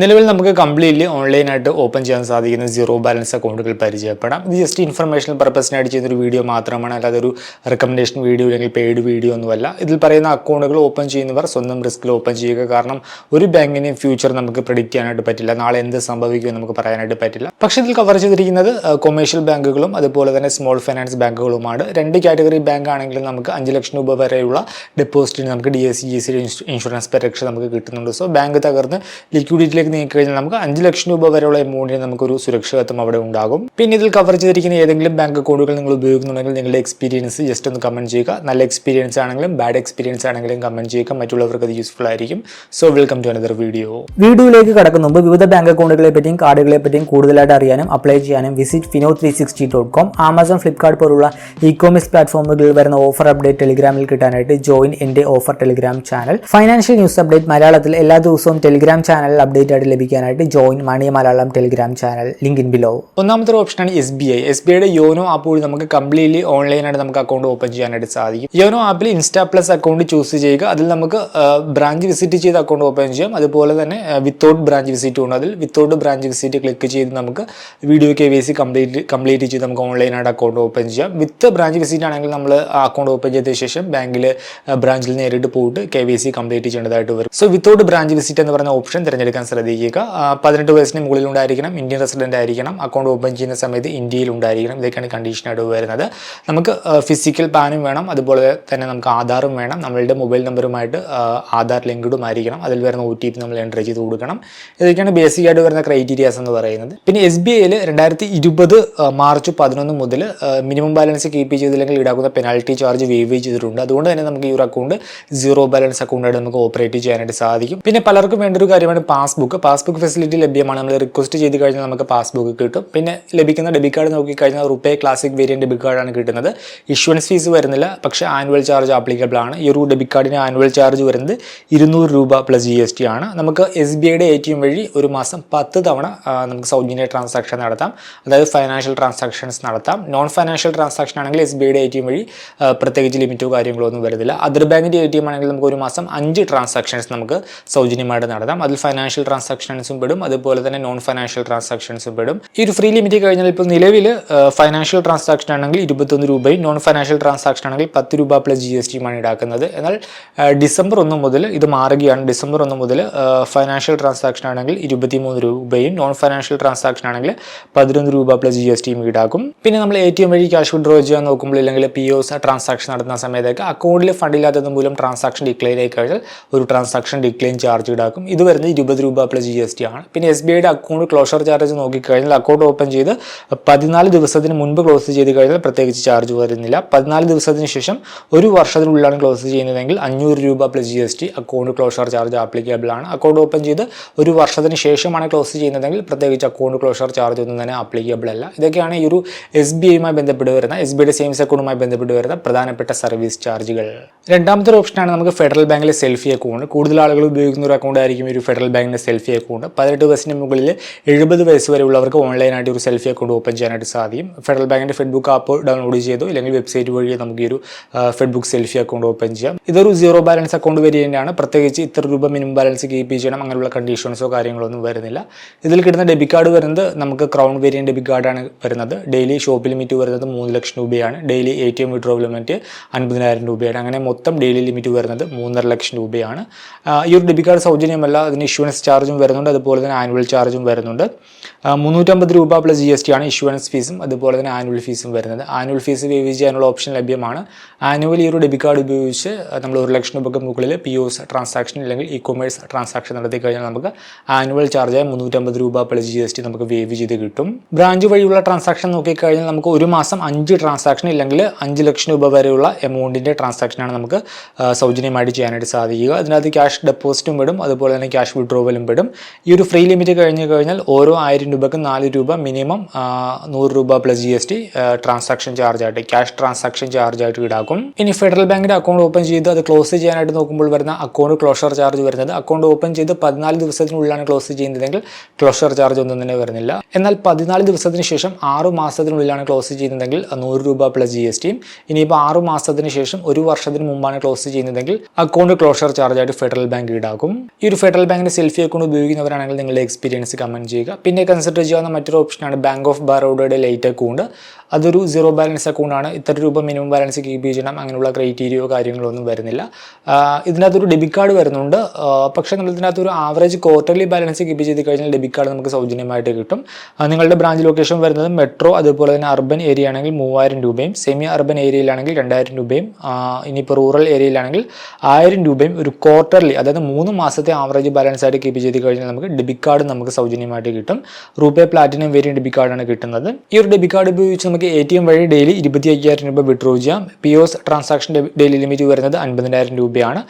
നിലവിൽ നമുക്ക് കംപ്ലീറ്റ്ലി ഓൺലൈനായിട്ട് ഓപ്പൺ ചെയ്യാൻ സാധിക്കുന്ന സീറോ ബാലൻസ് അക്കൗണ്ടുകൾ പരിചയപ്പെടാം. ഇത് ജസ്റ്റ് ഇൻഫർമേഷൻ പർപ്പസിനായിട്ട് ചെയ്യുന്നൊരു വീഡിയോ മാത്രമാണ്. അല്ലാതെ ഒരു റെക്കമെൻഡേഷൻ വീഡിയോ അല്ലെങ്കിൽ പെയ്ഡ് വീഡിയോ ഒന്നുമല്ല. ഇതിൽ പറയുന്ന അക്കൗണ്ടുകൾ ഓപ്പൺ ചെയ്യുന്നവർ സ്വന്തം റിസ്കിൽ ഓപ്പൺ ചെയ്യുക. കാരണം ഒരു ബാങ്കിനെയും ഫ്യൂച്ചർ നമുക്ക് പ്രിഡിക്റ്റ് ചെയ്യാനായിട്ട് പറ്റില്ല. നാളെ എന്ത് സംഭവിക്കുമെന്ന് നമുക്ക് പറയാനായിട്ട് പറ്റില്ല. പക്ഷേ ഇതിൽ കവർ ചെയ്തിരിക്കുന്നത് കൊമേഴ്ഷ്യൽ ബാങ്കുകളും അതുപോലെ തന്നെ സ്മോൾ ഫൈനാൻസ് ബാങ്കുകളുമാണ്. രണ്ട് കാറ്റഗറി ബാങ്ക് ആണെങ്കിലും നമുക്ക് അഞ്ച് ലക്ഷം രൂപ വരെയുള്ള ഡെപ്പോസിറ്റിന് നമുക്ക് D S C G C insurance പരിരക്ഷ നമുക്ക് കിട്ടുന്നുണ്ട്. സോ ബാങ്ക് തകർന്ന് ലിക്വിഡിറ്റിയിലേക്ക് കഴിഞ്ഞാൽ നമുക്ക് അഞ്ച് ലക്ഷം രൂപ വരെയുള്ള എമൗണ്ടിന് നമുക്കൊരു സുരക്ഷിതത്വം അവിടെ ഉണ്ടാകും. പിന്നെ ഇതിൽ കവർ ചെയ്തിരിക്കുന്ന ഏതെങ്കിലും ബാങ്ക് അക്കൗണ്ടുകൾ നിങ്ങൾ ഉപയോഗിക്കുന്നുണ്ടെങ്കിൽ നിങ്ങളുടെ എക്സ്പീരിയൻസ് ജസ്റ്റ് ഒന്ന് കമന്റ് ചെയ്യുക. നല്ല എക്സ്പീരിയൻസ് ആണെങ്കിലും ബാഡ് എക്സ്പീരിയൻസ് ആണെങ്കിലും കമന്റ് ചെയ്യുക. മറ്റുള്ളവർക്ക് അത് യൂസ്ഫുൾ ആയിരിക്കും. So welcome to another video വീഡിയോയിലേക്ക് കടക്കുന്ന മുമ്പ് വിവിധ ബാങ്ക് അക്കൗണ്ടുകളെ പറ്റിയും കാർഡുകളെ പറ്റിയും കൂടുതലായിട്ട് അറിയാനും അപ്ലൈ ചെയ്യാനും visit Fino three sixty dot com Amazon Flipkart പോലുള്ള ഇ കോമേഴ്സ് പ്ലാറ്റ്ഫോമുകളിൽ വരുന്ന ഓഫർ അപ്ഡേറ്റ് ടെലിഗ്രാമിൽ കിട്ടാനായിട്ട് ജോയിൻ എന്റെ offer Telegram channel financial news update മലയാളത്തിൽ എല്ലാ ദിവസവും ടെലിഗ്രാം ചാനലിൽ അപ്ഡേറ്റ് ആയിട്ട് ലഭിക്കാനായിട്ട് join money Malayalam Telegram channel link in below ഒന്നാമത്തെ ഓപ്ഷനാണ് S B I S B ഐയുടെ യോനോ ആപ്പ് വഴി നമുക്ക് കംപ്ലീറ്റ്ലി ഓൺലൈനായിട്ട് നമുക്ക് അക്കൗണ്ട് ഓപ്പൺ ചെയ്യാനായിട്ട് സാധിക്കും. യോനോ ആപ്പിൽ ഇൻസ്റ്റാ പ്ലസ് അക്കൗണ്ട് ചൂസ് ചെയ്യുക. അതിൽ നമുക്ക് ബ്രാഞ്ച് വിസിറ്റ് ചെയ്ത് അക്കൗണ്ട് ഓപ്പൺ ചെയ്യാം. അതുപോലെ തന്നെ വിത്തൗട്ട് ബ്രാഞ്ച് വിസിറ്റ് ഉണ്ട് അതിൽ. വിത്തൗട്ട് ബ്രാഞ്ച് വിസിറ്റ് ക്ലിക്ക് ചെയ്ത് നമുക്ക് video K V C complete complete ചെയ്ത് നമുക്ക് ഓൺലൈനായിട്ട് അക്കൗണ്ട് ഓപ്പൺ ചെയ്യാം. വിത്ത് ബ്രാഞ്ച് വിസിറ്റ് ആണെങ്കിൽ നമ്മൾ അക്കൗണ്ട് ഓപ്പൺ ചെയ്ത ശേഷം ബാങ്കിൽ ബ്രാഞ്ചിൽ നേരിട്ട് പോയിട്ട് കെ വി സി കംപ്ലീറ്റ് ചെയ്യേണ്ടതായിട്ട് വരും. സോ വിത്തൗട്ട് ബ്രാഞ്ച് വിസിറ്റ് എന്ന് പറഞ്ഞ ഓപ്ഷൻ തിരഞ്ഞെടുക്കാൻ ശ്രദ്ധിക്കുക. പതിനെട്ട് വയസ്സിന് മുകളിൽ ഉണ്ടായിരിക്കണം ഇന്ത്യൻ റെസിഡന്റ് ആയിരിക്കണം അക്കൗണ്ട് ഓപ്പൺ ചെയ്യുന്ന സമയത്ത് ഇന്ത്യയിൽ ഉണ്ടായിരിക്കണം ഇതൊക്കെയാണ് കണ്ടീഷനായിട്ട് വരുന്നത്. നമുക്ക് ഫിസിക്കൽ പാനും വേണം അതുപോലെ തന്നെ നമുക്ക് ആധാറും വേണം. നമ്മളുടെ മൊബൈൽ നമ്പറുമായിട്ട് ആധാർ ലിങ്ക്ഡും ആയിരിക്കണം അതിൽ വരുന്ന ഒ ടി പി നമ്മൾ എന്റർ ചെയ്ത് കൊടുക്കണം. ഇതൊക്കെയാണ് ബേസിക് ആയിട്ട് വരുന്ന ക്രൈറ്റീരിയാസ് എന്ന് പറയുന്നത്. പിന്നെ എസ് ബി ഐയിൽ രണ്ടായിരത്തി ഇരുപത് മാർച്ച് പതിനൊന്ന് മുതൽ മിനിമം ബാലൻസ് കീപ്പ് ചെയ്തില്ലെങ്കിൽ ഈടാക്കുന്ന പെനാൽറ്റി ചാർജ് വേവ് ചെയ്തിട്ടുണ്ട്. അതുകൊണ്ട് തന്നെ നമുക്ക് ഈ ഒരു അക്കൗണ്ട് സീറോ ബാലൻസ് അക്കൗണ്ടായിട്ട് നമുക്ക് ഓപ്പറേറ്റ് ചെയ്യാനായിട്ട് സാധിക്കും. പിന്നെ പലർക്കും വേണ്ട ഒരു കാര്യമാണ് പാസ്ബുക്ക്. പാസ്ബുക്ക് ഫെസിലിറ്റി ലഭ്യമാണ്. നമ്മൾ റിക്വസ്റ്റ് ചെയ്ത് കഴിഞ്ഞാൽ നമുക്ക് പാസ്ബുക്ക് കിട്ടും. പിന്നെ ലഭിക്കുന്ന ഡെബിറ്റ് കാർഡ് നോക്കിക്കഴിഞ്ഞാൽ റുപ്പേ ക്ലാസിക് വേരിയന്റ് ഡെബിറ്റ് കാർഡാണ് കിട്ടുന്നത്. ഇഷ്വൻസ് ഫീസ് വരുന്നില്ല. പക്ഷേ ആനുവൽ ചാർജ് ആപ്ലിക്കബിൾ ആണ്. ഈ ഒരു ഡെബിറ്റ് കാർഡിന് ആനുവൽ ചാർജ് വരുന്നത് ഇരുന്നൂറ് രൂപ പ്ലസ് ജി എസ് ടി ആണ്. നമുക്ക് എസ് ബി ഐയുടെ എ ടി എം വഴി ഒരു മാസം പത്ത് തവണ നമുക്ക് സൗജന്യ ട്രാൻസാക്ഷൻ നടത്താം. അതായത് ഫൈനാൻഷ്യൽ ട്രാൻസാക്ഷൻസ് നടത്താം. നോൺ ഫൈനാൻഷ്യൽ ട്രാൻസാക്ഷൻ ആണെങ്കിൽ എസ് ബി ഐയുടെ എ ടി എം വഴി പ്രത്യേകിച്ച് ലിമിറ്റോ കാര്യങ്ങളോ ഒന്നും വരുന്നില്ല. അതർ ബാങ്കിന്റെ എ ടി എം ആണെങ്കിൽ നമുക്ക് ഒരു മാസം അഞ്ച് ട്രാൻസാക്ഷൻസ് നമുക്ക് സൗജന്യമായിട്ട് നടത്താം. അതിൽ ഫൈനാൻഷ്യൽ ട്രാൻസാക്ഷൻസും പെടും. അതുപോലെ തന്നെ നോൺ ഫൈനാൻഷ്യൽ ട്രാൻസാക്ഷൻസും പെടും. ഈ ഒരു ഫ്രീ ലിമിറ്റ് കഴിഞ്ഞാൽ ഇപ്പോൾ നിലവിൽ ഫൈനാൻഷ്യൽ ട്രാൻസാക്ഷൻ ആണെങ്കിൽ ഇരുപത്തൊന്ന് രൂപയും നോൺ ഫൈനാൻഷ്യൽ ട്രാൻസാക്ഷൻ ആണെങ്കിൽ പത്ത് രൂപ പ്ലസ് ജി എസ് ടിയുമാണ് ഈടാക്കുന്നത് എന്നാൽ ഡിസംബർ ഒന്ന് മുതൽ ഇത് മാറുകയാണ്. ഡിസംബർ ഒന്ന് മുതൽ ഫൈനാൻഷ്യൽ ട്രാൻസാക്ഷൻ ആണെങ്കിൽ ഇരുപത്തിമൂന്ന് രൂപയും നോൺ ഫൈനാൻഷ്യൽ ട്രാൻസാക്ഷൻ ആണെങ്കിൽ പതിനൊന്ന് രൂപ പ്ലസ് ജി എസ് ടിയും ഈടാക്കും. പിന്നെ നമ്മൾ എ ടി എം വഴി ക്യാഷ് വിഡ്രോ ചെയ്യാൻ നോക്കുമ്പോൾ അല്ലെങ്കിൽ പി ഒസ് ട്രാൻസാക്ഷൻ നടത്തുന്ന സമയത്തൊക്കെ അക്കൗണ്ടിൽ ഫണ്ടില്ലാത്തത് മൂലം ട്രാൻസാക്ഷൻ ഡിക്ലെയർ ആയി കഴിഞ്ഞാൽ ഒരു ട്രാൻസാക്ഷൻ ഡിക്ലെയിൻ ചാർജ് ഈടാക്കും. ഇത് വരുന്നത് ഇരുപത് രൂപ പ്ലസ് ജി എസ് ടി ആണ്. പിന്നെ എസ് ബി ഐയുടെ അക്കൗണ്ട് ക്ലോഷർ ചാർജ് നോക്കിക്കഴിഞ്ഞാൽ അക്കൗണ്ട് ഓപ്പൺ ചെയ്ത് പതിനാല് ദിവസത്തിന് മുൻപ് ക്ലോസ് ചെയ്ത് കഴിഞ്ഞാൽ പ്രത്യേകിച്ച് ചാർജ് വരുന്നില്ല. പതിനാല് ദിവസത്തിന് ശേഷം ഒരു വർഷത്തിനുള്ളിലാണ് ക്ലോസ് ചെയ്യുന്നതെങ്കിൽ അഞ്ഞൂറ് രൂപ plus G S T account closure charge applicable ആണ്. അക്കൗണ്ട് ഓപ്പൺ ചെയ്ത് ഒരു വർഷത്തിന് ശേഷമാണ് ക്ലോസ് ചെയ്യുന്നതെങ്കിൽ പ്രത്യേകിച്ച് അക്കൗണ്ട് ക്ലോഷർ ചാർജ് ഒന്നും തന്നെ ആപ്ലിക്കബിൾ അല്ല. ഇതൊക്കെയാണ് ഈ ഒരു എസ് ബി ഐയുമായി ബന്ധപ്പെട്ട് വരുന്ന എസ് ബി ഐയുടെ സേവിങ്സ് അക്കൗണ്ടുമായി ബന്ധപ്പെട്ട് വരുന്ന പ്രധാനപ്പെട്ട സർവീസ് ചാർജുകൾ രണ്ടാമത്തെ ഒരു ഓപ്ഷനാണ് നമുക്ക് ഫെഡറൽ ബാങ്കിലെ സെൽഫി അക്കൗണ്ട്. കൂടുതൽ ആളുകൾ ഉപയോഗിക്കുന്ന ഒരു അക്കൗണ്ട് ആയിരിക്കും ഒരു ഫെഡറൽ ബാങ്കിന്റെ സെൽഫി അക്കൗണ്ട്. പതിനെട്ട് വയസ്സിന് മുകളിൽ എഴുപത് വയസ്സ് വരെ ഉള്ളവർക്ക് ഓൺലൈനായിട്ട് ഒരു സെൽഫി അക്കൗണ്ട് ഓപ്പൺ ചെയ്യാനായിട്ട് സാധിക്കും. ഫെഡറൽ ബാങ്കിന്റെ ഫെഡ്ബുക്ക് ആപ്പ് ഡൗൺലോഡ് ചെയ്തോ അല്ലെങ്കിൽ വെബ്സൈറ്റ് വഴി നമുക്ക് ഈ ഒരു ഫെഡ്ബുക്ക് സെൽഫി അക്കൗണ്ട് ഓപ്പൺ ചെയ്യാം. ഇതൊരു സീറോ ബാലൻസ് അക്കൗണ്ട് വേരിയന്റാണ് പ്രത്യേകിച്ച് ഇത്ര രൂപ മിനിമം ബാലൻസ് കീപ്പ് ചെയ്യണം. അങ്ങനെയുള്ള കണ്ടീഷൻസോ കാര്യങ്ങളൊന്നും വരുന്നില്ല. ഇതിൽ കിട്ടുന്ന ഡെബിറ്റ് കാർഡ് വരുന്നത് നമുക്ക് ക്രൗൺ വേരിയന്റ് ഡെബിറ്റ് കാർഡാണ് വരുന്നത്. ഡെയിലി ഷോപ്പ് ലിമിറ്റ് വരുന്നത് മൂന്ന് ലക്ഷം രൂപയാണ്. Daily A T M withdraw limit അൻപതിനായിരം രൂപയാണ്. അങ്ങനെ മൊത്തം ഡെയിലി ലിമിറ്റ് വരുന്നത് മൂന്നര ലക്ഷം രൂപയാണ്. ഈ ഒരു ഡെബിറ്റ് കാർഡ് സൗജന്യമല്ല അതിന് ഇഷ്യൂവൻസ് ചാർജും വരുന്നുണ്ട് അതുപോലെ തന്നെ ആനുവൽ ചാർജും വരുന്നുണ്ട്. മുന്നൂറ്റമ്പത് രൂപ പ്ലസ് ജി എസ് ടി ആണ് ഇഷ്യൂവൻസ് ഫീസും അതുപോലെ തന്നെ ആനുവൽ ഫീസും വരുന്നത്. ആനുവൽ ഫീസ് വേവ് ചെയ്യാനുള്ള ഓപ്ഷൻ ലഭ്യമാണ്. ആനുവൽ ഈ ഒരു ഡെബിറ്റ് കാർഡ് ഉപയോഗിച്ച് നമ്മൾ ഒരു ലക്ഷം രൂപയ്ക്ക് മുകളിൽ പി ഒസ് ട്രാൻസാക്ഷൻ അല്ലെങ്കിൽ ഇ കൊമേഴ്സ് ട്രാൻസാക്ഷൻ നടത്തി കഴിഞ്ഞാൽ നമുക്ക് ആനുവൽ ചാർജായ മുന്നൂറ്റമ്പത് രൂപ പ്ലസ് ജി എസ് ടി നമുക്ക് വേവ് ചെയ്ത് കിട്ടും. ബ്രാഞ്ച് വഴിയുള്ള ട്രാൻസാക്ഷൻ നോക്കിക്കഴിഞ്ഞാൽ നമുക്ക് ഒരു മാസം അഞ്ച് ട്രാൻസാക്ഷൻ ഇല്ലെങ്കിൽ അഞ്ച് ലക്ഷം രൂപ വരെയുള്ള എമൗണ്ടിന്റെ ട്രാൻസാക്ഷനാണ് നമുക്ക് സൗജന്യമായിട്ട് ചെയ്യാനായിട്ട് സാധിക്കുക. അതിനകത്ത് ക്യാഷ് ഡെപ്പോസിറ്റും പെടും. അതുപോലെ തന്നെ ക്യാഷ് വിഡ്രോവലും പെടും. ഈ ഒരു ഫ്രീ ലിമിറ്റ് കഴിഞ്ഞ് കഴിഞ്ഞാൽ ഓരോ ആയിരം രൂപയ്ക്ക് നാല് രൂപ മിനിമം നൂറ് രൂപ plus G S T transaction ചാർജായിട്ട് cash transaction ചാർജായിട്ട് ഈടാക്കും. ഇനി ഫെഡറൽ ബാങ്കിന്റെ അക്കൗണ്ട് ഓപ്പൺ ചെയ്ത് അത് ക്ലോസ് ചെയ്യാനായിട്ട് നോക്കുമ്പോൾ വരുന്ന അക്കൗണ്ട് ക്ലോഷർ ചാർജ് വരുന്നത്. അക്കൗണ്ട് ഓപ്പൺ ചെയ്ത് പതിനാല് ദിവസത്തിനുള്ളിലാണ് ക്ലോസ് ചെയ്യുന്നതെങ്കിൽ ക്ലോഷർ ചാർജ് ഒന്നും തന്നെ വരുന്നില്ല. എന്നാൽ പതിനാല് ദിവസത്തിന് ശേഷം ആറ് മാസത്തിനുള്ളിലാണ് ക്ലോസ് ചെയ്യുന്നതെങ്കിൽ നൂറ് രൂപ പ്ലസ് ജി എസ് ടിയും ഇനിയിപ്പോൾ ആറ് മാസത്തിന് ശേഷം ഒരു വർഷത്തിന് മുമ്പാണ് ക്ലോസ് ചെയ്യുന്നതെങ്കിൽ അക്കൗണ്ട് ക്ലോഷർ ചാർജ് ആയിട്ട് ഫെഡറൽ ബാങ്ക് ഈടാക്കും. ഈ ഒരു ഫെഡറൽ ബാങ്കിന്റെ സെൽഫി അക്കൗണ്ട് ഉപയോഗിക്കുന്നവരാണെങ്കിൽ നിങ്ങളുടെ എക്സ്പീരിയൻസ് കമന്റ് ചെയ്യുക. പിന്നെ കൺസിഡർ ചെയ്യാവുന്ന മറ്റൊരു ഓപ്ഷനാണ് ബാങ്ക് ഓഫ് ബറോഡയുടെ ലൈറ്റ് അക്കൗണ്ട് അതൊരു സീറോ ബാലൻസ് അക്കൗണ്ട് ആണ്. ഇത്ര രൂപ മിനിമം ബാലൻസ് കീപ്പ് ചെയ്യണം. അങ്ങനെയുള്ള ക്രൈറ്റീരിയോ കാര്യങ്ങളൊന്നും വരുന്നില്ല. ഇതിനകത്തൊരു ഡെബിറ്റ് കാർഡ് വരുന്നുണ്ട്. പക്ഷേ നമ്മൾ ഇതിനകത്ത് ഒരു ആവറേജ് ക്വാർട്ടർലി ബാലൻസ് കീപ്പ് ചെയ്ത് കഴിഞ്ഞാൽ ഡെബിറ്റ് കാർഡ് നമുക്ക് സൗജന്യമായിട്ട് കിട്ടും. നിങ്ങളുടെ ബ്രാഞ്ച് ലൊക്കേഷൻ വരുന്നത് മെട്രോ അതുപോലെ തന്നെ അർബൻ ഏരിയ ആണെങ്കിൽ മൂവായിരം രൂപയും സെമി അർബൻ ഏരിയയിലാണെങ്കിൽ രണ്ടായിരം രൂപയും. ഇനിയിപ്പോൾ റൂറൽ ഏരിയയിലാണെങ്കിൽ ആയിരം രൂപയും ഒരു ക്വാർട്ടർലി അതായത് മൂന്ന് മാസത്തെ ആവറേജ് ബാലൻസ് ആയിട്ട് കീപ്പ് ചെയ്ത് കഴിഞ്ഞാൽ നമുക്ക് ഡെബിറ്റ് കാർഡ് നമുക്ക് സൗജന്യമായിട്ട് കിട്ടും. റൂപേ പ്ലാറ്റിനം വേരിയൻ ഡെബിറ്റ് കാർഡാണ് കിട്ടുന്നത്. ഈ ഒരു ഡെബിറ്റ് കാർഡ് ഉപയോഗിച്ച് നമുക്ക് എ ടി എം വഴി ഡെയിലി ഇരുപത്തി അയ്യായിരം രൂപ വിഡ്രോ ചെയ്യാം. P O S transaction daily limit വരുന്നത് അൻപതിനായിരം രൂപയാണ്.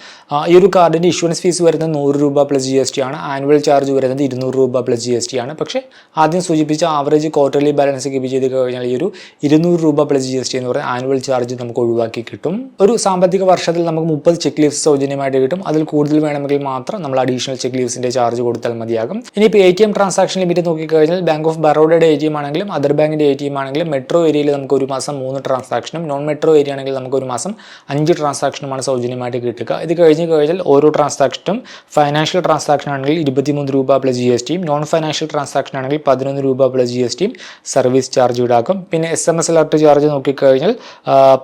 ഈ ഒരു കാർഡിന്റെ ഇഷ്യൂൻസ് ഫീസ് വരുന്നത് നൂറ് രൂപ പ്ലസ് ജി എസ് ടി ആണ്. ആനുവൽ ചാർജ് വരുന്നത് ഇരുന്നൂറ് രൂപ പ്ലസ് ജി എസ് ടി ആണ്. പക്ഷേ ആദ്യം സൂചിപ്പിച്ച ആവറേജ് ക്വാർട്ടർലി ബാലൻസ് കീപ്പ് ചെയ്ത് കഴിഞ്ഞാൽ ഈ ഒരു ഇരുന്നൂറ് രൂപ പ്ലസ് ജി എസ് ടി എന്ന് പറയുന്ന ആനുവൽ ചാർജ് നമുക്ക് ഒഴിവാക്കി കിട്ടും. ഒരു സാമ്പത്തിക വർഷത്തിൽ നമുക്ക് മുപ്പത് ചെക്ക് ലീവ്സ് സൗജന്യമായിട്ട് കിട്ടും. അതിൽ കൂടുതൽ വേണമെങ്കിൽ മാത്രം നമ്മൾ അഡീഷണൽ ചെക്ക് ലീവ്സിന്റെ ചാർജ് കൊടുത്താൽ മതിയാകും. ഇനിയിപ്പോൾ A T M transaction limit നോക്കിക്കഴിഞ്ഞാൽ ബാങ്ക് ഓഫ് ബറോഡയുടെ എ ടി എം ആണെങ്കിലും അതർ ബാങ്കിന്റെ എ ടി എം ആണെങ്കിലും മെട്രോ ഏരിയയിൽ നമുക്ക് ഒരു മാസം മൂന്ന് ട്രാൻസാക്ഷനും നോൺ മെട്രോ ഏരിയ ആണെങ്കിൽ നമുക്ക് ഒരു മാസം അഞ്ച് ട്രാൻസാക്ഷനുമാണ് സൗജന്യമായിട്ട് കിട്ടുക. ഇത് കഴിഞ്ഞ് കഴിഞ്ഞാൽ ഓരോ ട്രാൻസാക്ഷനും ഫൈനാൻഷ്യൽ ട്രാൻസാക്ഷൻ ആണെങ്കിൽ ഇരുപത്തിമൂന്ന് രൂപ പ്ലസ് ജി എസ് ടിയും നോൺ ഫൈനാൻഷ്യൽ ട്രാൻസാക്ഷൻ ആണെങ്കിൽ പതിനൊന്ന് രൂപ പ്ലസ് ജി എസ് ടിയും സർവീസ് ചാർജ് ഈടാക്കും പിന്നെ S M S alert charge നോക്കിക്കഴിഞ്ഞാൽ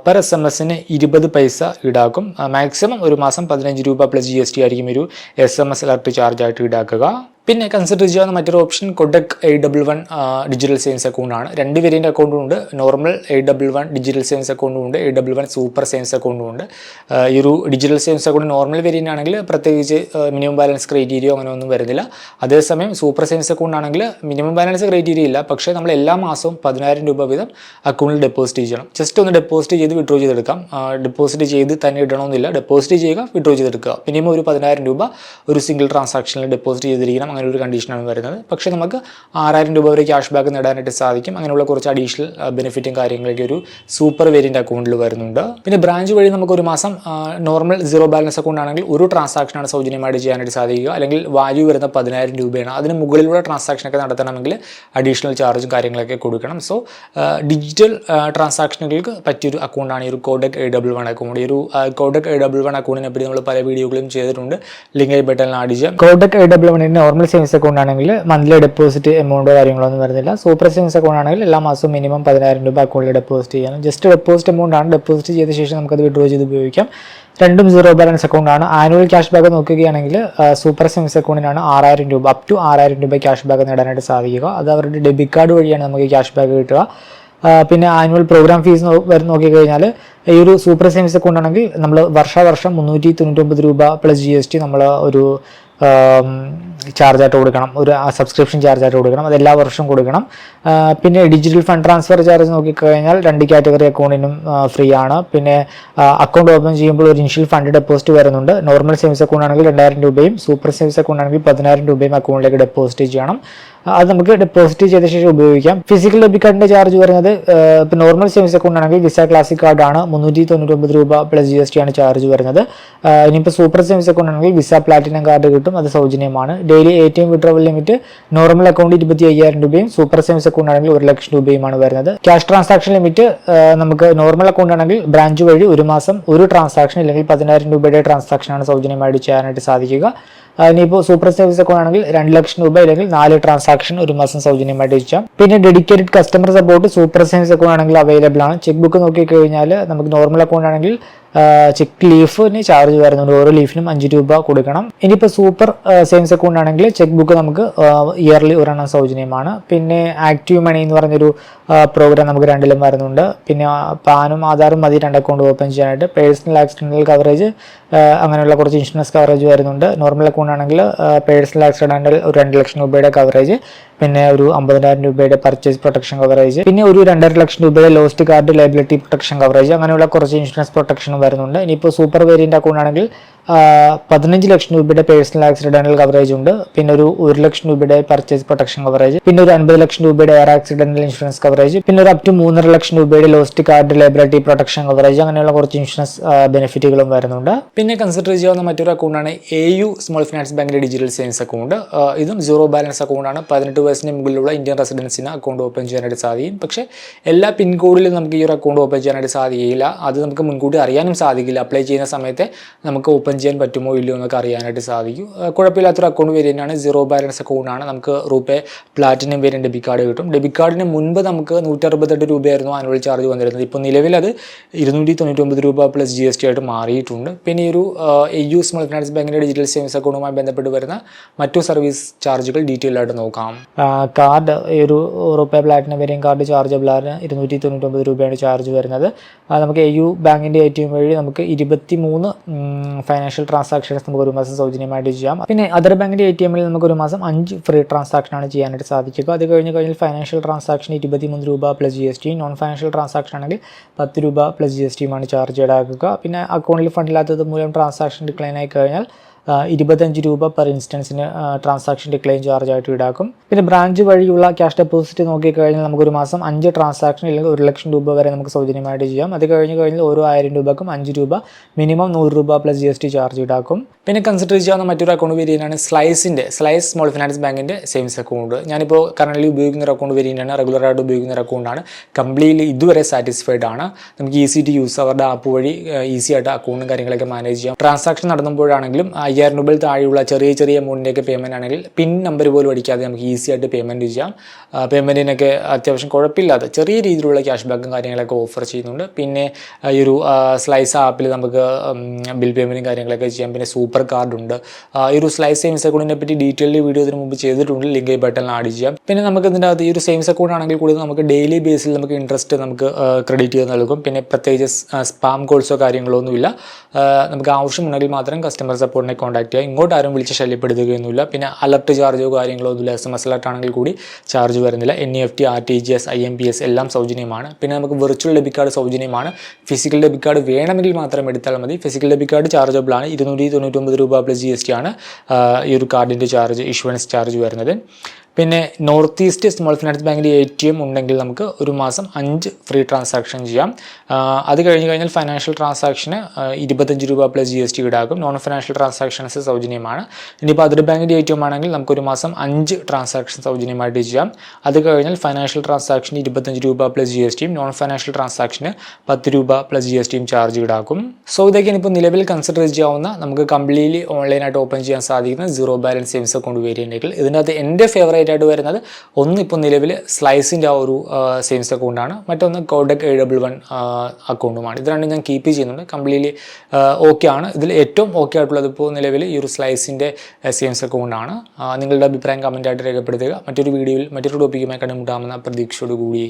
പെർ എസ് എം എസിന് ഇരുപത് പൈസ ഈടാക്കും. മാക്സിമം ഒരു മാസം പതിനഞ്ച് രൂപ പ്ലസ് ജി എസ് ടി ആയിരിക്കും ഒരു S M S alert charge ആയിട്ട് ഈടാക്കുക. പിന്നെ കൺസിഡർ ചെയ്യാവുന്ന മറ്റൊരു option കൊഡക് eight double one digital savings അക്കൗണ്ടാണ് രണ്ട് വേരിയന്റ് അക്കൗണ്ടും ഉണ്ട്. Normal eight double one digital savings അക്കൗണ്ടും ഉണ്ട്. Eight double one super savings അക്കൗണ്ടും ഉണ്ട്. ഈ ഒരു digital savings account normal variant ആണെങ്കിൽ പ്രത്യേകിച്ച് മിനിമം ബാലൻസ് ക്രൈറ്റീരിയോ അങ്ങനെ ഒന്നും വരുന്നില്ല. അതേസമയം സൂപ്പർ സേവിങ്സ് അക്കൗണ്ട് ആണെങ്കിൽ മിനിമം ബാലൻസ് ക്രൈറ്റീരിയ ഇല്ല. പക്ഷേ നമ്മൾ എല്ലാ മാസവും പതിനായിരം രൂപ വീതം അക്കൗണ്ടിൽ ഡെപ്പോസിറ്റ് ചെയ്യണം. ജസ്റ്റ് ഒന്ന് ഡെപ്പോസിറ്റ് ചെയ്ത് വിഡ്രോ ചെയ്തെടുക്കാം. ഡെപ്പോസിറ്റ് ചെയ്ത് തന്നെ ഇടണമെന്നില്ല. ഡെപ്പോസിറ്റ് ചെയ്യുക വിഡ്രോ ചെയ്തെടുക്കുക. മിനിമം ഒരു പതിനായിരം രൂപ ഒരു സിംഗിൾ ട്രാൻസാക്ഷനിൽ ഡെപ്പോസിറ്റ് ചെയ്തിരിക്കണം. അങ്ങനെ ഒരു കണ്ടീഷനാണ് വരുന്നത്. പക്ഷേ നമുക്ക് ആറായിരം രൂപ വരെ ക്യാഷ് ബാക്ക് നേടാനായിട്ട് സാധിക്കും. അങ്ങനെയുള്ള കുറച്ച് അഡീഷണൽ ബെനിഫിറ്റും കാര്യങ്ങളൊക്കെ ഒരു സൂപ്പർ വേരിയന്റ് അക്കൗണ്ടിൽ വരുന്നുണ്ട്. പിന്നെ ബ്രാഞ്ച് വഴി നമുക്ക് ഒരു മാസം നോർമൽ സീറോ ബാലൻസ് അക്കൗണ്ട് ആണെങ്കിൽ ഒരു ട്രാൻസാക്ഷനാണ് സൗജന്യമായിട്ട് ചെയ്യാനായിട്ട് സാധിക്കുക. അല്ലെങ്കിൽ വാല്യൂ വരുന്ന പതിനായിരം രൂപയാണ്. അതിന് മുകളിലുള്ള ട്രാൻസാക്ഷനൊക്കെ നടത്തണമെങ്കിൽ അഡീഷണൽ ചാർജും കാര്യങ്ങളൊക്കെ കൊടുക്കണം. സോ ഡിജിറ്റൽ ട്രാൻസാക്ഷനുകൾക്ക് പറ്റിയൊരു അക്കൗണ്ടാണ് ഈ ഒരു Kotak A double one account ഈ ഒരു കോഡക് എ ഡബിൾ വൺ അക്കൗണ്ടിനെ പറ്റി നമ്മൾ പല വീഡിയോകളും ചെയ്തിട്ടുണ്ട്. ലിങ്ക് ബട്ടൺ ചെയ്യാം. Kotak eight double one normal savings account ആണെങ്കിൽ മന്ത്ലി ഡെപ്പോസിറ്റ് എമൗണ്ടോ കാര്യങ്ങളോ ഒന്നും വരുന്നില്ല. സൂപ്പർ സേവിങ്സ് അക്കൗണ്ട് ആണെങ്കിൽ എല്ലാ മാസവും മിനിമം പതിനായിരം രൂപ അക്കൗണ്ടിൽ ഡെപ്പോസിറ്റ് ചെയ്യണം ജസ്റ്റ് ഡെപ്പോസിറ്റ് എമൗണ്ട് ആണ്. ഡെപ്പോസിറ്റ് ചെയ്ത ശേഷം നമുക്ക് അത് വിഡ്രോ ചെയ്ത് ഉപയോഗിക്കാം. രണ്ടും സീറോ ബാലൻസ് അക്കൗണ്ട് ആണ്. ആനുവൽ ക്യാഷ് ബാക്ക് നോക്കുകയാണെങ്കിൽ സൂപ്പർ സേവിങ്സ് അക്കൗണ്ടിനാണ് ആറായിരം രൂപ അപ് ടു ആറായിരം രൂപ ക്യാഷ് ബാക്ക് നേടാനായിട്ട് സാധിക്കുക. അത് അവരുടെ ഡെബിറ്റ് കാർഡ് വഴിയാണ് നമുക്ക് ക്യാഷ് ബാക്ക് കിട്ടുക. പിന്നെ ആനുവൽ പ്രോഗ്രാം ഫീസ് നോക്കിക്കഴിഞ്ഞാൽ ഈ ഒരു സൂപ്പർ സേവിങ്സ് അക്കൗണ്ട് ആണെങ്കിൽ നമ്മൾ വർഷാവർഷം മുന്നൂറ്റി തൊണ്ണൂറ്റൊമ്പത് രൂപ പ്ലസ് ജി എസ് ടി നമ്മൾ ഒരു ചാർജായിട്ട് കൊടുക്കണം. ഒരു സബ്സ്ക്രിപ്ഷൻ ചാർജായിട്ട് കൊടുക്കണം. അത് എല്ലാ വർഷവും കൊടുക്കണം. പിന്നെ ഡിജിറ്റൽ ഫണ്ട് ട്രാൻസ്ഫർ ചാർജ് നോക്കിക്കഴിഞ്ഞാൽ രണ്ട് കാറ്റഗറി അക്കൗണ്ടിനും ഫ്രീ ആണ്. പിന്നെ അക്കൗണ്ട് ഓപ്പൺ ചെയ്യുമ്പോൾ ഒരു ഇനിഷ്യൽ ഫണ്ട് ഡെപ്പോസിറ്റ് വരുന്നുണ്ട്. നോർമൽ സേവിങ്സ് അക്കൗണ്ട് ആണെങ്കിൽ രണ്ടായിരം രൂപയും സൂപ്പർ സേവിങ്സ് അക്കൗണ്ട് ആണെങ്കിൽ പതിനായിരം രൂപയും അക്കൗണ്ടിലേക്ക് ഡെപ്പോസിറ്റ് ചെയ്യണം. അത് നമുക്ക് ഡെപ്പോസിറ്റ് ചെയ്ത ശേഷം ഉപയോഗിക്കാം. ഫിസിക്കൽ ഡെബിറ്റ് കാർഡിന്റെ ചാർജ് വരുന്നത് ഇപ്പോൾ നോർമൽ സേവിങ്സ് അക്കൗണ്ട് ആണെങ്കിൽ വിസ ക്ലാസിക് കാർഡ് ആണ്. മുന്നൂറ്റി തൊണ്ണൂറ്റൊമ്പത് രൂപ പ്ലസ് ജി എസ് ടി ആണ് ചാർജ് വരുന്നത് ഇനിയിപ്പോൾ സൂപ്പർ സേവിങ്സ് അക്കൗണ്ട് ആണെങ്കിൽ വിസ പ്ലാറ്റിനം കാർഡ് കിട്ടും. അത് സൗജന്യമാണ്. Daily A T M withdrawal limit normal account ഇരുപത്തി അയ്യായിരം രൂപയും സൂപ്പർ സേവിങ്സ് അക്കൗണ്ട് ആണെങ്കിൽ ഒരു ലക്ഷം രൂപയുമാണ് വരുന്നത്. ക്യാഷ് ട്രാൻസാക്ഷൻ ലിമിറ്റ് നമുക്ക് നോർമൽ അക്കൗണ്ട് ആണെങ്കിൽ ബ്രാഞ്ച് വഴി ഒരു മാസം ഒരു ട്രാൻസാക്ഷൻ അല്ലെങ്കിൽ പതിനായിരം രൂപയുടെ ട്രാൻസാക്ഷൻ ആണ് സൗജന്യമായിട്ട് ചെയ്യാനായിട്ട് സാധിക്കുക. ഇനിയിപ്പോൾ സൂപ്പർ സർവീസ് അക്കൗണ്ട് ആണെങ്കിൽ രണ്ട് ലക്ഷം രൂപ അല്ലെങ്കിൽ നാല് ട്രാൻസാക്ഷൻ ഒരു മാസം സൗജന്യമായിട്ട് ചെയ്യാം പിന്നെ dedicated customer support super service account ആണെങ്കിൽ അവൈലബിൾ ആണ്. ചെക്ക് ബുക്ക് നോക്കി കഴിഞ്ഞാൽ നമുക്ക് നോർമൽ അക്കൗണ്ട് ആണെങ്കിൽ ചെക്ക് ലീഫിന് ചാർജ് വരുന്നുണ്ട്. ഓരോ ലീഫിനും അഞ്ച് രൂപ കൊടുക്കണം. ഇനിയിപ്പോൾ സൂപ്പർ സേവിങ്സ് അക്കൗണ്ട് ആണെങ്കിൽ ചെക്ക് ബുക്ക് നമുക്ക് ഇയർലി ഒരെണ്ണം സൗജന്യമാണ്. പിന്നെ ആക്റ്റീവ് മണി എന്ന് പറഞ്ഞൊരു പ്രോഗ്രാം നമുക്ക് രണ്ടിലും വരുന്നുണ്ട്. പിന്നെ പാനും ആധാറും മതി രണ്ട് അക്കൗണ്ട് ഓപ്പൺ ചെയ്യാനായിട്ട്. പേഴ്സണൽ ആക്സിഡന്റൽ കവറേജ് അങ്ങനെയുള്ള കുറച്ച് ഇൻഷുറൻസ് കവറേജ് വരുന്നുണ്ട്. നോർമൽ അക്കൗണ്ട് ആണെങ്കിൽ പേഴ്സണൽ ആക്സിഡന്റൽ ഒരു രണ്ട് ലക്ഷം രൂപയുടെ കവറേജ് പിന്നെ ഒരു അമ്പതിനായിരം രൂപയുടെ പർച്ചേസ് പ്രൊട്ടക്ഷൻ കവറേജ് പിന്നെ ഒരു രണ്ടര ലക്ഷം രൂപയുടെ lost card liability protection coverage അങ്ങനെയുള്ള കുറച്ച് ഇൻഷുറൻസ് പ്രൊട്ടക്ഷനും വരുന്നുണ്ട്. ഇനിയിപ്പോൾ സൂപ്പർ വേരിയന്റ് അക്കൗണ്ട് ആണെങ്കിൽ പതിനഞ്ച് ലക്ഷം രൂപയുടെ പേഴ്സണൽ ആക്സിഡന്റൽ കവറേജ് ഉണ്ട്. പിന്നെ ഒരു ഒരു ലക്ഷം രൂപയുടെ പർച്ചേസ് പ്രൊട്ടക്ഷൻ കവറേജ് പിന്നെ ഒരു അൻപത് ലക്ഷം രൂപയുടെ എയർ ആക്സിഡന്റൽ ഇൻഷുറൻസ് കവറേജ് പിന്നെ ഒരു അപ് ടു മൂന്നര ലക്ഷം രൂപയുടെ lost card liability protection coverage അങ്ങനെയുള്ള കുറച്ച് ഇൻഷുറൻസ് ബെനിഫിറ്റുകളും വരുന്നുണ്ട്. പിന്നെ കൺസിഡർ ചെയ്യാവുന്ന മറ്റൊരു അക്കൗണ്ടാണ് എ യു സ്മോൾ ഫിനാൻസ് ബാങ്കിന്റെ ഡിജിറ്റൽ സേവിങ്സ് അക്കൗണ്ട് ഇതും സീറോ ബാലൻസ് അക്കൗണ്ടാണ് പതിനെട്ട് വയസ്സിന് മുകളിലുള്ള ഇന്ത്യൻ റെസിഡൻസിന് അക്കൗണ്ട് ഓപ്പൺ ചെയ്യാനായിട്ട് സാധിക്കും. പക്ഷേ എല്ലാ പിൻകോഡിലും നമുക്ക് ഈ ഒരു അക്കൗണ്ട് ഓപ്പൺ ചെയ്യാനായിട്ട് സാധിക്കില്ല. അത് നമുക്ക് മുൻകൂട്ടി അറിയാനും സാധിക്കില്ല. അപ്ലൈ ചെയ്യുന്ന സമയത്ത് നമുക്ക് ഓപ്പൺ ചെയ്യാൻ പറ്റുമോ ഇല്ലയോ എന്നൊക്കെ അറിയാനായിട്ട് സാധിക്കും. കുഴപ്പമില്ലാത്തൊരു അക്കൗണ്ട് വേരിയന്റാണ് സീറോ ബാലൻസ് അക്കൗണ്ടാണ് നമുക്ക് RuPay platinum variant debit card കിട്ടും. ഡെബിറ്റ് കാർഡിന് മുൻപ് നമുക്ക് നൂറ്ററുപത്തെട്ട് രൂപയായിരുന്നു ആനുവൽ ചാർജ് വന്നിരുന്നത്. ഇപ്പോൾ നിലവിൽ അത് ഇരുന്നൂറ്റി തൊണ്ണൂറ്റൊമ്പത് രൂപ പ്ലസ് ജി എസ് ടി ആയിട്ട് മാറിയിട്ടുണ്ട്. പിന്നെ ഈ ഒരു യു സ്മോൾ ഫിനാൻസ് ബാങ്കിന്റെ ഡിജിറ്റൽ സേവിങ്സ് അക്കൗണ്ടുമായി ബന്ധപ്പെട്ട് വരുന്ന മറ്റു സർവീസ് ചാർജുകൾ ഡീറ്റെയിൽ ആയിട്ട് നോക്കാം. കാർഡ് ഈ ഒരു റൂപേ പ്ലാറ്റിനം വേരിയൻ കാർഡ് ചാർജബിളാണ് ഇരുന്നൂറ്റി തൊണ്ണൂറ്റൊമ്പത് രൂപയാണ് ചാർജ് വരുന്നത്. നമുക്ക് എ യു ബാങ്കിന്റെ എ ടി എം വഴി നമുക്ക് ഇരുപത്തി മൂന്ന് ഫൈനാൻഷ്യൽ ട്രാൻസാക്ഷൻസ് നമുക്ക് ഒരു മാസം സൗജന്യമായിട്ട് ചെയ്യാം. പിന്നെ അതർ ബാങ്കിന്റെ എ ടി എമ്മിൽ നമുക്ക് ഒരു മാസം അഞ്ച് ഫ്രീ ട്രാൻസാക്ഷനാണ് ചെയ്യാനായിട്ട് സാധിക്കുക. അത് കഴിഞ്ഞ് കഴിഞ്ഞാൽ ഫൈനാൻഷ്യൽ ട്രാൻസാക്ഷൻ ഇരുപത്തിമൂന്ന് രൂപ പ്ലസ് ജി എസ് ടി നോൺ ഫൈനാൻഷ്യൽ ട്രാൻസാക്ഷൻ ആണെങ്കിൽ പത്ത് രൂപ പ്ലസ് ജി എസ് ടിയുമാണ് ചാർജ് ഈടാക്കുക പിന്നെ അക്കൗണ്ടിൽ ഫണ്ടില്ലാത്തത് മൂലം ട്രാൻസാക്ഷൻ ഡിക്ലൈൻ ആയി കഴിഞ്ഞാൽ ഇരുപത്തഞ്ച് രൂപ പെർ ഇൻസ്റ്റൻസിന് ട്രാൻസാക്ഷൻ ഡിക്ലൈൻ ചാർജ് ആയിട്ട് ഈടാക്കും. പിന്നെ ബ്രാഞ്ച് വഴിയുള്ള ക്യാഷ് ഡെപ്പോസിറ്റ് നോക്കിക്കഴിഞ്ഞാൽ നമുക്കൊരു മാസം അഞ്ച് ട്രാൻസാക്ഷൻ അല്ലെങ്കിൽ ഒരു ലക്ഷം രൂപ വരെ നമുക്ക് സൗജന്യമായിട്ട് ചെയ്യാം. അത് കഴിഞ്ഞ് കഴിഞ്ഞാൽ ഓരോ ആയിരം രൂപക്കും അഞ്ച് രൂപ മിനിമം നൂറ് രൂപ plus G S T charge ഈടാക്കും. പിന്നെ കൺസിഡർ ചെയ്യാവുന്ന മറ്റൊരു അക്കൗണ്ട് വേരിയന്റാണ് സ്ലൈസിന്റെ സ്ലൈസ് സ്മോൾ ഫിനാൻസ് ബാങ്കിന്റെ സേവിങ്സ് അക്കൗണ്ട് ഞാനിപ്പോൾ കറന്റ് ഉപയോഗിക്കുന്ന ഒരു അക്കൗണ്ട് വേരിയന്റാണ് റെഗുലറായിട്ട് ഉപയോഗിക്കുന്ന ഒരു അക്കൗണ്ടാണ് കംപ്ലീറ്റ്ലി ഇതുവരെ സാറ്റിസ്ഫൈഡ് ആണ്. നമുക്ക് ഈസി ടു യൂസ് അവരുടെ ആപ്പ് വഴി ഈസി ആയിട്ട് അക്കൗണ്ടും കാര്യങ്ങളൊക്കെ മാനേജ് ചെയ്യാം. ട്രാൻസാക്ഷൻ നടത്തുമ്പോഴാണെങ്കിലും അയ്യായിരം രൂപയിൽ താഴെയുള്ള ചെറിയ ചെറിയ എമൗണ്ടിന്റെയൊക്കെ പേയ്മെന്റ് ആണെങ്കിൽ പിൻ നമ്പർ പോലും അടിക്കാതെ നമുക്ക് ഈസി ആയിട്ട് പേയ്മെന്റ് ചെയ്യാം. പേയ്മെന്റിനൊക്കെ അത്യാവശ്യം കുഴപ്പമില്ലാതെ ചെറിയ രീതിയിലുള്ള ക്യാഷ് ബാക്കും കാര്യങ്ങളൊക്കെ ഓഫർ ചെയ്യുന്നുണ്ട്. പിന്നെ ഈ ഒരു സ്ലൈസ് ആപ്പിൽ നമുക്ക് ബിൽ പേയ്മെന്റും കാര്യങ്ങളൊക്കെ ചെയ്യാം. പിന്നെ സൂപ്പർ കാർഡ് ഉണ്ട്. ഈ ഒരു സ്ലൈസ് സേവിങ്സ് അക്കൗണ്ടിനെ പറ്റി ഡീറ്റെയിൽഡ് വീഡിയോ ഇതിന് മുമ്പ് ചെയ്തിട്ടുണ്ട്. ലിങ്ക് ഈ ബട്ടണിൽ ആഡ് ചെയ്യാം. പിന്നെ നമുക്ക് ഇതിന്റെ അകത്ത് ഈ ഒരു സേവിങ്സ് അക്കൗണ്ട് ആണെങ്കിൽ കൂടി നമുക്ക് ഡെയിലി ബേസിൽ നമുക്ക് ഇൻട്രസ്റ്റ് നമുക്ക് ക്രെഡിറ്റ് ചെയ്ത് നൽകും. പിന്നെ പ്രത്യേകിച്ച് സ്പാം കോൾസോ കാര്യങ്ങളോ ഒന്നുമില്ല. നമുക്ക് ആവശ്യമുണ്ടെങ്കിൽ മാത്രം കസ്റ്റമർ സപ്പോർട്ടിനെ കോൺടാക്ട് ചെയ്യുക. ഇങ്ങോട്ട് ആരും വിളിച്ച് ശല്യപ്പെടുത്തുകയൊന്നുമില്ല. പിന്നെ അലർട്ട് ചാർജോ കാര്യങ്ങളോ ഒന്നുമില്ല. എസ് എം എസ് അലർട്ട് ആണെങ്കിൽ കൂടി ചാർജ് വരുന്നില്ല. N E F T R T G S I M P S എല്ലാം സൗജന്യമാണ്. പിന്നെ നമുക്ക് വെർച്വൽ ഡെബിറ്റ് കാർഡ് സൗജന്യമാണ്. ഫിസിക്കൽ ഡെബിറ്റ് കാർഡ് വേണമെങ്കിൽ മാത്രം എടുത്താൽ മതി. ഫിസിക്കൽ ഡെബിറ്റ് കാർഡ് ചാർജബിൾ ആണ്. ഇരുന്നൂറ്റി തൊണ്ണൂറ്റൊമ്പത് രൂപ പ്ലസ് ജി എസ് ടി ആണ് ഈ ഒരു കാർഡിന്റെ ചാർജ് ഇഷ്യൂവൻസ് ചാർജ് വരുന്നത്. പിന്നെ നോർത്ത് ഈസ്റ്റ് സ്മോൾ ഫിനാൻസ് ബാങ്കിൽ എ ടി എം ഉണ്ടെങ്കിൽ നമുക്ക് ഒരു മാസം അഞ്ച് ഫ്രീ ട്രാൻസാക്ഷൻ ചെയ്യാം. അത് കഴിഞ്ഞ് കഴിഞ്ഞാൽ ഫൈനാൻഷ്യൽ ട്രാൻസാക്ഷന് ഇരുപത്തഞ്ച് രൂപ പ്ലസ് ജി എസ് ടി ഈടാക്കും. നോൺ ഫിനാൻഷ്യൽ ട്രാൻസാക്ഷൻസ് സൗജന്യമാണ്. ഇനിയിപ്പോൾ അതർ ബാങ്കിന്റെ എ ടി എം ആണെങ്കിൽ നമുക്ക് ഒരു മാസം അഞ്ച് ട്രാൻസാക്ഷൻ സൗജന്യമായിട്ട് ചെയ്യാം. അത് കഴിഞ്ഞാൽ ഫൈനാൻഷ്യൽ ട്രാൻസാക്ഷൻ ഇരുപത്തഞ്ച് രൂപ പ്ലസ് ജി എസ് ടിയും നോൺ ഫൈനാൻഷ്യൽ ട്രാൻസാക്ഷന് പത്ത് രൂപ പ്ലസ് ജി എസ് ടിയും ചാർജ് ഈടാക്കും. സോ ഇതൊക്കെയാണ് ഇപ്പോൾ നിലവിൽ കൺസിഡർ ചെയ്യാവുന്ന നമുക്ക് കംപ്ലീറ്റ്ലി ഓൺലൈനായിട്ട് ഓപ്പൺ ചെയ്യാൻ സാധിക്കുന്ന സീറോ ബാലൻസ് സേവിങ്സ് അക്കൗണ്ട് വേരിയന്റുകൾ ഇതിനകത്ത് എന്റെ ഫേവറേറ്റ് ആയിട്ട് വരുന്നത്. ഒന്ന് ഇപ്പോൾ നിലവിൽ സ്ലൈസിന്റെ ആ ഒരു സേവിങ്സ് അക്കൗണ്ടാണ് മറ്റൊന്ന് കോഡക് എ ഡബിൾ വൺ അക്കൗണ്ടുമാണ് ഇത് രണ്ടും ഞാൻ കീപ്പ് ചെയ്യുന്നുണ്ട്. കംപ്ലീറ്റ്ലി ഓക്കെ ആണ്. ഇതിൽ ഏറ്റവും ഓക്കെ ആയിട്ടുള്ളത് ഇപ്പോൾ നിലവിൽ ഈ ഒരു സ്ലൈസിന്റെ സേവിങ്സ് അക്കൗണ്ടാണ് നിങ്ങളുടെ അഭിപ്രായം കമന്റായിട്ട് രേഖപ്പെടുത്തുക. മറ്റൊരു വീഡിയോയിൽ മറ്റൊരു ടോപ്പിക്കുമായി കണ്ടുമുട്ടാമെന്ന പ്രതീക്ഷയോടുകൂടി.